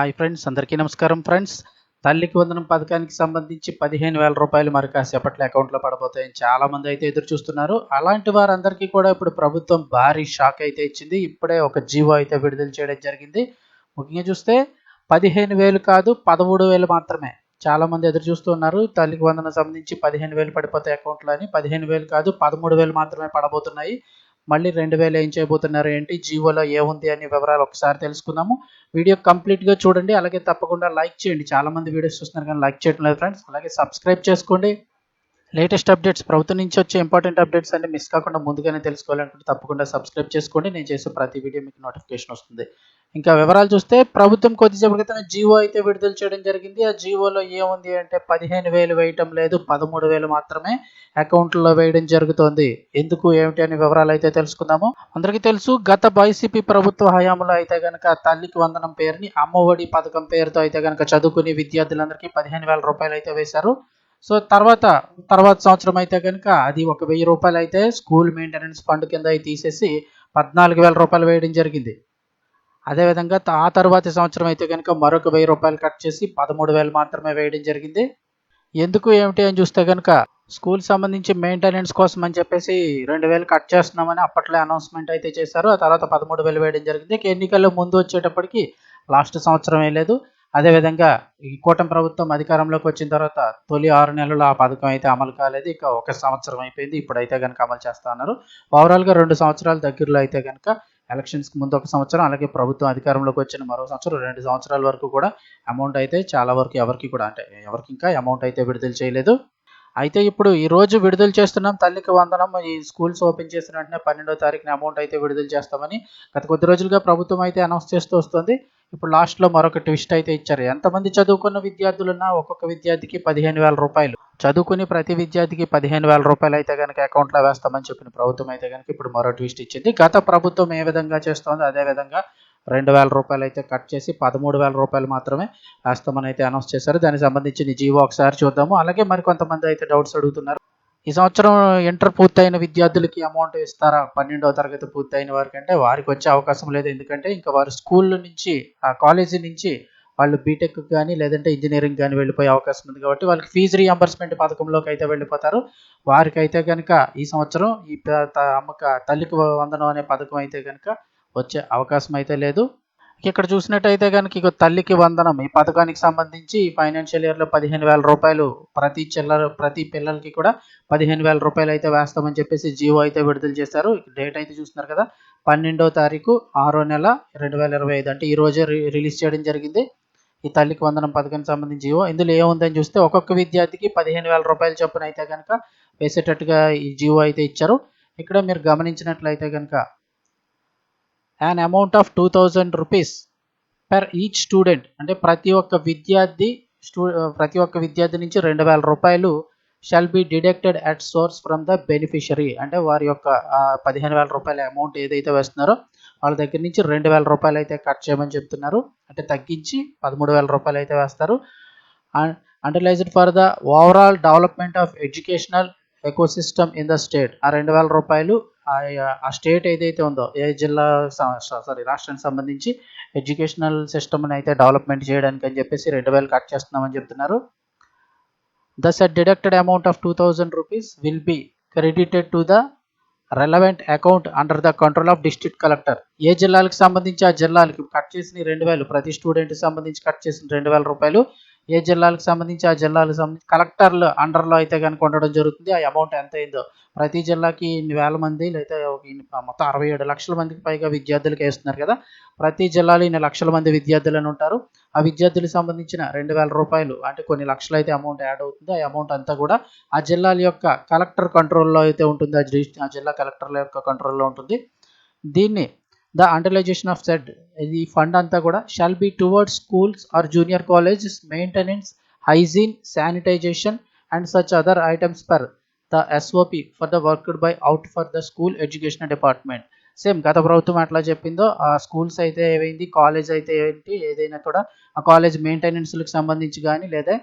Hi friends అందరికీ నమస్కారం friends. తల్లికి వందనం పథకానికి సంబంధించి పదిహేను వేల రూపాయలు మరి కాసేపట్లో అకౌంట్లో పడబోతాయని చాలా మంది అయితే ఎదురు చూస్తున్నారు. అలాంటి వారందరికీ కూడా ఇప్పుడు ప్రభుత్వం భారీ షాక్ అయితే ఇచ్చింది. ఇప్పుడే ఒక జీవో అయితే విడుదల చేయడం జరిగింది. ముఖ్యంగా చూస్తే పదిహేను వేలు కాదు పదమూడు వేలు మాత్రమే. చాలా మంది ఎదురు చూస్తున్నారు తల్లికి వందనం సంబంధించి పదిహేను వేలు పడిపోతాయి అకౌంట్లో అని. పదిహేను వేలు కాదు పదమూడు వేలు మాత్రమే పడబోతున్నాయి. మళ్ళీ రెండు వేలు ఏం చేయబోతున్నారు ఏంటి? జీవోలో ఏముంది అనే వివరాలు ఒకసారి తెలుసుకుందాము. వీడియో కంప్లీట్గా చూడండి. అలాగే తప్పకుండా లైక్ చేయండి. చాలా మంది వీడియోస్ చూస్తున్నారు కానీ లైక్ చేయడం లేదు ఫ్రెండ్స్. అలాగే సబ్స్క్రైబ్ చేసుకోండి. లేటెస్ట్ అప్డేట్స్ ప్రభుత్వం నుంచి వచ్చే ఇంపార్టెంట్ అప్డేట్స్ అన్ని మిస్ కాకుండా ముందుగానే తెలుసుకోవాలనుకుంటే తప్పకుండా సబ్స్క్రైబ్ చేసుకోండి. నేను చేసే ప్రతి వీడియో మీకు నోటిఫికేషన్ వస్తుంది. ఇంకా వివరాలు చూస్తే ప్రభుత్వం కొద్దిసేపు క్రితం జీవో అయితే విడుదల చేయడం జరిగింది. ఆ జీవోలో ఏముంది అంటే పదిహేను వేలు వేయటం లేదు. పదమూడు వేలు మాత్రమే అకౌంట్లో వేయడం జరుగుతోంది. ఎందుకు ఏమిటి అనే వివరాలు అయితే తెలుసుకుందాము. అందరికీ తెలుసు గత వైసీపీ ప్రభుత్వ హయాంలో అయితే కనుక తల్లికి వందనం పేరుని అమ్మఒడి పథకం పేరుతో అయితే గనక చదువుకునే విద్యార్థులందరికీ పదిహేను వేల రూపాయలు అయితే వేశారు. సో తర్వాత తర్వాత సంవత్సరం అయితే కనుక అది ఒక వెయ్యి రూపాయలు అయితే స్కూల్ మెయింటెనెన్స్ ఫండ్ కింద తీసేసి పద్నాలుగు వేల రూపాయలు వేయడం జరిగింది. అదేవిధంగా ఆ తర్వాతి సంవత్సరం అయితే కనుక మరొక వెయ్యి రూపాయలు కట్ చేసి పదమూడు వేలు మాత్రమే వేయడం జరిగింది. ఎందుకు ఏమిటి అని చూస్తే కనుక స్కూల్ సంబంధించి మెయింటెనెన్స్ కోసం అని చెప్పేసి రెండు వేలు కట్ చేస్తున్నామని అప్పట్లో అనౌన్స్మెంట్ అయితే చేశారు. ఆ తర్వాత పదమూడు వేలు వేయడం జరిగింది. ఎన్నికల్లో ముందు వచ్చేటప్పటికి లాస్ట్ సంవత్సరం వేయలేదు అదేవిధంగా ఈ కూటమి ప్రభుత్వం అధికారంలోకి వచ్చిన తర్వాత తొలి ఆరు నెలలు ఆ పథకం అయితే అమలు కాలేదు. ఇక ఒక సంవత్సరం అయిపోయింది. ఇప్పుడైతే కనుక అమలు చేస్తా ఉన్నారు. ఓవరాల్గా రెండు సంవత్సరాల దగ్గరలో అయితే కనుక ఎలక్షన్స్కి ముందు ఒక సంవత్సరం అలాగే ప్రభుత్వం అధికారంలోకి వచ్చిన మరో సంవత్సరం రెండు సంవత్సరాల వరకు కూడా అమౌంట్ అయితే చాలా వరకు ఎవరికి కూడా అంటే ఎవరికి ఇంకా అమౌంట్ అయితే విడుదల చేయలేదు. అయితే ఇప్పుడు ఈ రోజు విడుదల చేస్తున్నాం తల్లికి వందనం ఈ స్కూల్స్ ఓపెన్ చేసిన వెంటనే పన్నెండో తారీఖున అమౌంట్ అయితే విడుదల చేస్తామని గత కొద్ది రోజులుగా ప్రభుత్వం అయితే అనౌన్స్ చేస్తూ వస్తుంది. ఇప్పుడు లాస్ట్లో మరొక ట్విస్ట్ అయితే ఇచ్చారు. ఎంతమంది చదువుకున్న విద్యార్థులున్నా ఒక్కొక్క విద్యార్థికి పదిహేను వేల రూపాయలు. చదువుకుని ప్రతి విద్యార్థికి పదిహేను వేల రూపాయలు అయితే కనుక అకౌంట్లో వేస్తామని చెప్పిన ప్రభుత్వం అయితే కనుక ఇప్పుడు మరో ట్విస్ట్ ఇచ్చింది. గత ప్రభుత్వం ఏ విధంగా చేస్తోందో అదే విధంగా రెండు వేల రూపాయలు అయితే కట్ చేసి పదమూడు వేల రూపాయలు మాత్రమే వేస్తామని అయితే అనౌన్స్ చేశారు. దానికి సంబంధించిన జీవో ఒకసారి చూద్దాము. అలాగే మరి కొంతమంది అయితే డౌట్స్ అడుగుతున్నారు. ఈ సంవత్సరం ఇంటర్ పూర్తయిన విద్యార్థులకి అమౌంట్ ఇస్తారా? పన్నెండవ తరగతి పూర్తయిన వారికి అంటే వారికి వచ్చే అవకాశం లేదు. ఎందుకంటే ఇంకా వారు స్కూల్ నుంచి ఆ కాలేజీ నుంచి వాళ్ళు బీటెక్ కానీ లేదంటే ఇంజనీరింగ్ కానీ వెళ్ళిపోయే అవకాశం ఉంది కాబట్టి వాళ్ళకి ఫీజు రీఎంబర్స్మెంట్ పథకంలోకి అయితే వెళ్ళిపోతారు. వారికి అయితే కనుక ఈ సంవత్సరం ఈ త- అమ్మక తల్లికి వందనం అనే పథకం అయితే కనుక వచ్చే అవకాశం అయితే లేదు. ఇక్కడ చూసినట్టయితే కనుక ఇక తల్లికి వందనం ఈ పథకానికి సంబంధించి ఈ ఫైనాన్షియల్ ఇయర్లో పదిహేను వేల రూపాయలు ప్రతి చిల్లర ప్రతి పిల్లలకి కూడా పదిహేను వేల రూపాయలు అయితే వేస్తామని చెప్పేసి జియో అయితే విడుదల చేశారు. డేట్ అయితే చూస్తున్నారు కదా పన్నెండో తారీఖు ఆరో నెల రెండు వేల ఇరవై ఐదు. అంటే ఈ రోజే రి- రిలీజ్ చేయడం జరిగింది. ఈ తల్లికి వందనం పథకానికి సంబంధించి జీవో ఇందులో ఏముందని చూస్తే ఒక్కొక్క విద్యార్థికి పదిహేను వేల రూపాయల చొప్పున అయితే కనుక వేసేటట్టుగా ఈ జియో అయితే ఇచ్చారు. ఇక్కడ మీరు గమనించినట్లయితే కనుక an amount of two thousand rupees per each student అంటే ప్రతి ఒక్క విద్యార్థి స్టూ ప్రతి ఒక్క విద్యార్థి నుంచి రెండు వేల రూపాయలు shall be deducted at source from the beneficiary అంటే వారి యొక్క పదిహేను వేల రూపాయల అమౌంట్ ఏదైతే వేస్తున్నారో వాళ్ళ దగ్గర నుంచి రెండు వేల రూపాయలు అయితే కట్ చేయమని చెప్తున్నారు. అంటే తగ్గించి పదమూడు వేల రూపాయలు అయితే వేస్తారు. Utilised for the overall development of educational ecosystem in the state ఆ రెండు వేల రూపాయలు ఆ- ఆ స్టేట్ ఏదైతే ఉందో ఏ జిల్లా సారీ రాష్ట్రానికి సంబంధించి ఎడ్యుకేషనల్ సిస్టమ్ని అయితే డెవలప్మెంట్ చేయడానికి అని చెప్పేసి రెండు వేలు కట్ చేస్తున్నామని చెప్తున్నారు. Thus, a deducted amount of two rupees rupees will be to to the relevant account under the control of collector. Collector ఏ జిల్లాలకు సంబంధించి? ఆ జిల్లాలకు. కట్ చేసిన రెండు వేలు. ప్రతి స్టూడెంట్కి సంబంధించి కట్ చేసిన రెండు వేల రూపాయలు. ఏ జిల్లాలకు సంబంధించి ఆ జిల్లాలకు సంబంధించి కలెక్టర్లు అండర్లో అయితే కనుక ఉండడం జరుగుతుంది. ఆ అమౌంట్ ఎంత అయిందో. ప్రతి జిల్లాకి ఇన్ని వేల మంది లేదా ఒక మొత్తం అరవై ఏడు లక్షల మందికి పైగా విద్యార్థులకు వేస్తున్నారు కదా. ప్రతి జిల్లాలో ఇన్ని లక్షల మంది విద్యార్థులను ఉంటారు. ఆ విద్యార్థులకు సంబంధించిన రెండు వేల రూపాయలు అంటే కొన్ని లక్షలు అయితే అమౌంట్ యాడ్ అవుతుంది. ఆ అమౌంట్ అంతా కూడా ఆ జిల్లాల యొక్క కలెక్టర్ కంట్రోల్లో అయితే ఉంటుంది. ఆ జిల్లా కలెక్టర్ల యొక్క కంట్రోల్లో ఉంటుంది. దీన్ని ద అండర్లైజేషన్ ఆఫ్ సెడ్ ఇది ఫండ్ అంతా కూడా shall be towards schools or junior colleges maintenance hygiene sanitisation and such other items per the SOP for the worked by out for the school education department same గత ప్రభుత్వం ఎట్లా చెప్పిందో ఆ schools అయితే ఏమైంది కాలేజ్ అయితే ఏంటి ఏదైనా కూడా ఆ కాలేజ్ మెయింటెనెన్స్లకు సంబంధించి కానీ లేదా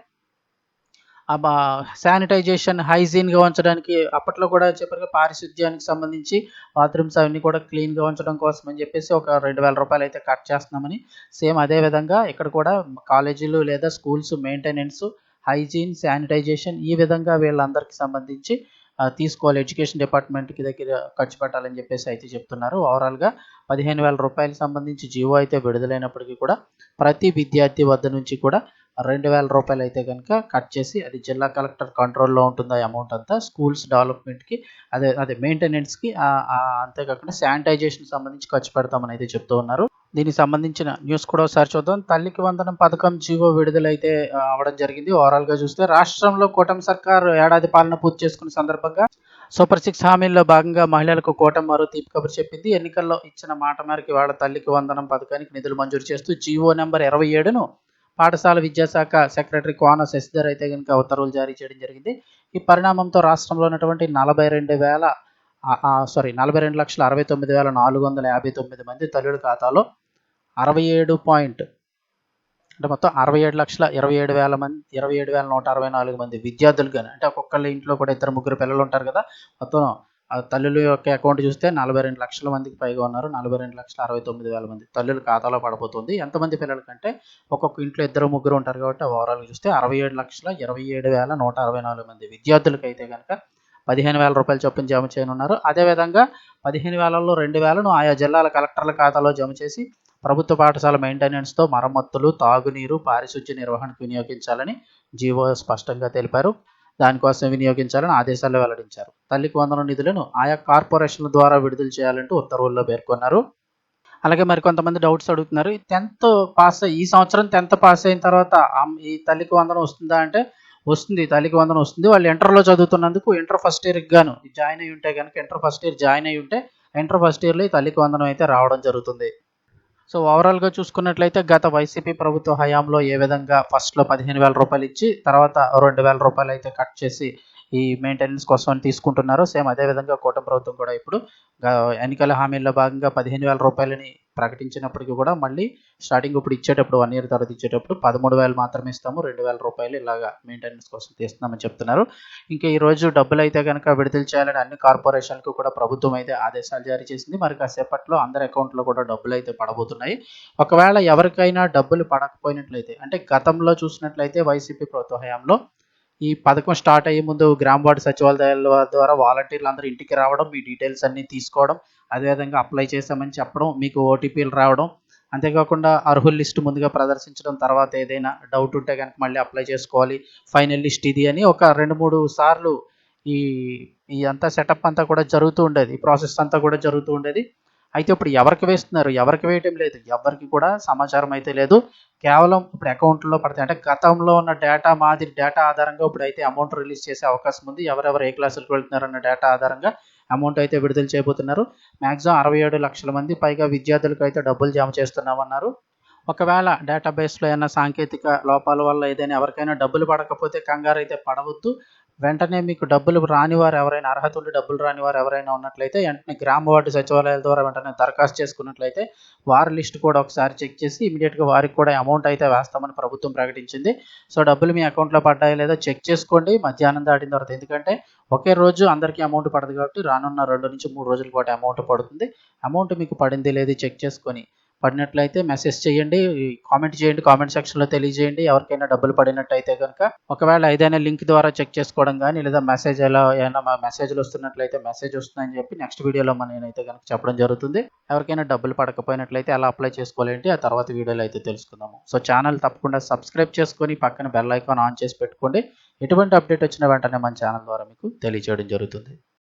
శానిటైజేషన్ హైజీన్గా ఉంచడానికి అప్పట్లో కూడా చెప్పారు పారిశుద్ధ్యానికి సంబంధించి బాత్రూమ్స్ అవన్నీ కూడా క్లీన్గా ఉంచడం కోసం అని చెప్పేసి ఒక రెండు వేల రూపాయలు అయితే కట్ చేస్తున్నామని. సేమ్ అదే విధంగా ఇక్కడ కూడా కాలేజీలు లేదా స్కూల్స్ మెయింటెనెన్స్ హైజీన్ శానిటైజేషన్ ఈ విధంగా వీళ్ళందరికీ సంబంధించి తీసుకోవాలి. ఎడ్యుకేషన్ డిపార్ట్మెంట్కి దగ్గర ఖర్చు పెట్టాలని చెప్పేసి అయితే చెప్తున్నారు. ఓవరాల్గా పదిహేను వేల రూపాయలకు సంబంధించి జీవో అయితే విడుదలైనప్పటికీ కూడా ప్రతి విద్యార్థి వద్ద నుంచి కూడా రెండు వేల రూపాయలు అయితే కనుక కట్ చేసి అది జిల్లా కలెక్టర్ కంట్రోల్లో ఉంటుంది ఆ అమౌంట్ అంతా స్కూల్స్ డెవలప్మెంట్కి అదే అదే మెయింటెనెన్స్కి అంతేకాకుండా శానిటైజేషన్ సంబంధించి ఖర్చు పెడతామని అయితే చెప్తూ ఉన్నారు. దీనికి సంబంధించిన న్యూస్ కూడా ఒకసారి చూద్దాం. తల్లికి వందనం పథకం జీవో విడుదలైతే అవడం జరిగింది. ఓవరాల్గా చూస్తే రాష్ట్రంలో కూటమి సర్కార్ ఏడాది పాలన పూర్తి చేసుకున్న సందర్భంగా సూపర్ సిక్స్ హామీల్లో భాగంగా మహిళలకు కూటమి మరో తీపి కబురు చెప్పింది. ఎన్నికల్లో ఇచ్చిన మాట మేరకు వాళ్ళ తల్లికి వందనం పథకానికి నిధులు మంజూరు చేస్తూ జీవో నెంబర్ ఇరవై ఏడును పాఠశాల విద్యాశాఖ సెక్రటరీ కోన శశిధర్ అయితే కనుక ఉత్తర్వులు జారీ చేయడం జరిగింది. ఈ పరిణామంతో రాష్ట్రంలో ఉన్నటువంటి నలభై రెండు వేల సారీ నలభై రెండు లక్షల అరవై తొమ్మిది వేల నాలుగు వందల యాభై తొమ్మిది మంది తల్లుల ఖాతాలో అరవై ఏడు పాయింట్ అంటే మొత్తం అరవై ఏడు లక్షల ఇరవై ఏడు వేల మంది ఇరవై ఏడు వేల నూట అరవై నాలుగు మంది విద్యార్థులు కానీ అంటే ఒక్కొక్కళ్ళ ఇంట్లో కూడా ఇద్దరు ముగ్గురు పిల్లలు ఉంటారు కదా మొత్తం తల్లుల యొక్క అకౌంట్ చూస్తే నలభై రెండు లక్షల మందికి పైగా ఉన్నారు. నలభై రెండు లక్షల అరవై తొమ్మిది వేల మంది తల్లుల ఖాతాలో పడిపోతుంది. ఎంతమంది పిల్లలకంటే ఒక్కొక్క ఇంట్లో ఇద్దరు ముగ్గురు ఉంటారు కాబట్టి ఓవరాల్గా చూస్తే అరవై ఏడు లక్షల ఇరవై ఏడు వేల నూట అరవై నాలుగు మంది విద్యార్థులకు అయితే కనుక పదిహేను వేల రూపాయలు చొప్పున జమ చేయనున్నారు. అదేవిధంగా పదిహేను వేలలో రెండు వేలను ఆయా జిల్లాల కలెక్టర్ల ఖాతాలో జమ చేసి ప్రభుత్వ పాఠశాల మెయింటెనెన్స్తో మరమ్మతులు తాగునీరు పారిశుద్ధ్య నిర్వహణకు వినియోగించాలని జీవో స్పష్టంగా తెలిపారు. దానికోసం వినియోగించాలని ఆదేశాల్లో వెల్లడించారు. తల్లికి వందన నిధులను ఆయా కార్పొరేషన్ల ద్వారా విడుదల చేయాలంటూ ఉత్తర్వుల్లో పేర్కొన్నారు. అలాగే మరి కొంతమంది డౌట్స్ అడుగుతున్నారు. టెన్త్ పాస్ ఈ సంవత్సరం టెన్త్ పాస్ అయిన తర్వాత ఈ తల్లికి వందనం వస్తుందా అంటే వస్తుంది. తల్లికి వందనం వస్తుంది. వాళ్ళు ఇంటర్లో చదువుతున్నందుకు ఇంటర్ ఫస్ట్ ఇయర్కి గాను జాయిన్ అయి ఉంటే కనుక ఇంటర్ ఫస్ట్ ఇయర్ జాయిన్ అయి ఉంటే ఇంటర్ ఫస్ట్ ఇయర్లో ఈ తల్లికి వందనం అయితే రావడం జరుగుతుంది. సో ఓవరాల్గా చూసుకున్నట్లయితే గత వైసీపీ ప్రభుత్వ హయాంలో ఏ విధంగా ఫస్ట్లో పదిహేను వేల రూపాయలు ఇచ్చి తర్వాత రెండు వేల రూపాయలు అయితే కట్ చేసి ఈ మెయింటెనెన్స్ కోసం తీసుకుంటున్నారు. సేమ్ అదేవిధంగా కూటమి ప్రభుత్వం కూడా ఇప్పుడు ఎన్నికల హామీల్లో భాగంగా పదిహేను వేల రూపాయలని ప్రకటించినప్పటికీ కూడా మళ్ళీ స్టార్టింగ్ ఇప్పుడు ఇచ్చేటప్పుడు వన్ ఇయర్ తర్వాత ఇచ్చేటప్పుడు పదమూడు వేలు మాత్రమే ఇస్తాము రెండు వేల రూపాయలు ఇలాగా మెయింటెనెన్స్ కోసం తీస్తున్నామని చెప్తున్నారు. ఇంకా ఈరోజు డబ్బులు అయితే కనుక విడుదల చేయాలని అన్ని కార్పొరేషన్లకు కూడా ప్రభుత్వం అయితే ఆదేశాలు జారీ చేసింది. మరి కాసేపట్లో అందరి అకౌంట్లో కూడా డబ్బులు అయితే పడబోతున్నాయి. ఒకవేళ ఎవరికైనా డబ్బులు పడకపోయినట్లయితే అంటే గతంలో చూసినట్లయితే వైసీపీ ప్రభుత్వ హయాంలో ఈ పథకం స్టార్ట్ అయ్యే ముందు గ్రామ వార్డు సచివాలయాల ద్వారా వాలంటీర్లు అందరూ ఇంటికి రావడం మీ డీటెయిల్స్ అన్నీ తీసుకోవడం అదేవిధంగా అప్లై చేసామని చెప్పడం మీకు ఓటీపీలు రావడం అంతేకాకుండా అర్హుల లిస్ట్ ముందుగా ప్రదర్శించడం తర్వాత ఏదైనా డౌట్ ఉంటే కనుక మళ్ళీ అప్లై చేసుకోవాలి. ఫైనల్ లిస్ట్ ఇది అని ఒక రెండు మూడు సార్లు ఈ ఈ అంతా సెటప్ అంతా కూడా జరుగుతూ ఉండేది. ఈ ప్రాసెస్ అంతా కూడా జరుగుతూ ఉండేది. అయితే ఇప్పుడు ఎవరికి వేస్తున్నారు? ఎవరికి వేయటం లేదు? ఎవరికి కూడా సమాచారం అయితే లేదు. కేవలం ఇప్పుడు అకౌంట్లో పడతాయి అంటే గతంలో ఉన్న డేటా మాదిరి డేటా ఆధారంగా ఇప్పుడు అయితే అమౌంట్ రిలీజ్ చేసే అవకాశం ఉంది. ఎవరెవరు ఏ క్లాసులకు వెళ్తున్నారు అన్న డేటా ఆధారంగా అమౌంట్ అయితే విడుదల చేయబోతున్నారు. మ్యాక్సిమం అరవై ఏడు లక్షల మంది పైగా విద్యార్థులకు అయితే డబ్బులు జమ చేస్తున్నామన్నారు. ఒకవేళ డేటాబేస్లో ఏమైనా సాంకేతిక లోపాల వల్ల ఏదైనా ఎవరికైనా డబ్బులు పడకపోతే కంగారు అయితే పడవద్దు. వెంటనే మీకు డబ్బులు రాని వారు ఎవరైనా అర్హత ఉండి డబ్బులు రాని వారు ఎవరైనా ఉన్నట్లయితే వెంటనే గ్రామ వార్డు సచివాలయాల ద్వారా వెంటనే దరఖాస్తు చేసుకున్నట్లయితే వారి లిస్ట్ కూడా ఒకసారి చెక్ చేసి ఇమీడియట్గా వారికి కూడా అమౌంట్ అయితే వేస్తామని ప్రభుత్వం ప్రకటించింది. సో డబ్బులు మీ అకౌంట్లో పడ్డాయో లేదో చెక్ చేసుకోండి. మధ్యాహ్నం దాటిన తర్వాత ఎందుకంటే ఒకే రోజు అందరికీ అమౌంట్ పడదు కాబట్టి రానున్న రెండు నుంచి మూడు రోజుల పాటు అమౌంట్ పడుతుంది. అమౌంట్ మీకు పడింది లేదు చెక్ చేసుకొని పడినట్లయితే మెసేజ్ చేయండి కామెంట్ చేయండి కామెంట్ సెక్షన్లో తెలియజేయండి. ఎవరికైనా డబ్బులు పడినట్టయితే కనుక ఒకవేళ ఏదైనా లింక్ ద్వారా చెక్ చేసుకోవడం కానీ లేదా మెసేజ్ ఎలా ఏమైనా మెసేజ్లు వస్తున్నట్లయితే మెసేజ్ వస్తుందని చెప్పి నెక్స్ట్ వీడియోలో మనం నేనైతే కనుక చెప్పడం జరుగుతుంది. ఎవరికైనా డబ్బులు పడకపోయినట్లయితే ఎలా అప్లై చేసుకోవాలంటే ఆ తర్వాత వీడియోలో అయితే తెలుసుకుందాము. సో ఛానల్ తప్పకుండా సబ్స్క్రైబ్ చేసుకొని పక్కన బెల్ ఐకాన్ ఆన్ చేసి పెట్టుకోండి. ఎటువంటి అప్డేట్ వచ్చిన వెంటనే మన ఛానల్ ద్వారా మీకు తెలియజేయడం జరుగుతుంది.